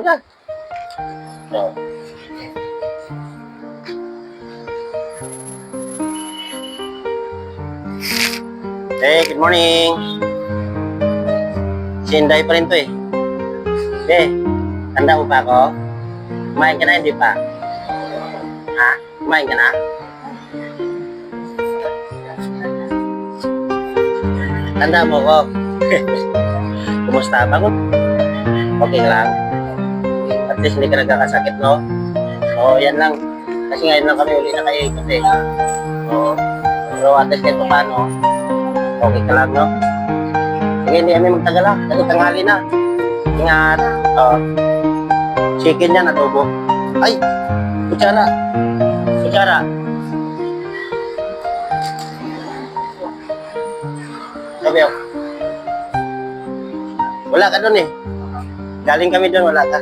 Hey, good morning. Sinday pa rin to eh. Eh, tanda mo pa ako? Kumain ka na, hindi pa? Ha? Kumain ka na? Tanda mo ko. Kumusta? Bago? Okay ka lang? At least hindi ka nagkakasakit, no? Oo, yan lang. Kasi ngayon lang kami uli na kayo ikot eh. Oo. Pero at least kahit pa paano, okay ka lang, no? Sige, hindi kami magtagal ah. Kasi tanghali na. Ingat. Oo. Chicken yan, adobo. Ay! Kutsara! Kutsara! Sabi ako. Wala ka doon eh. Galing kami doon, wala ka.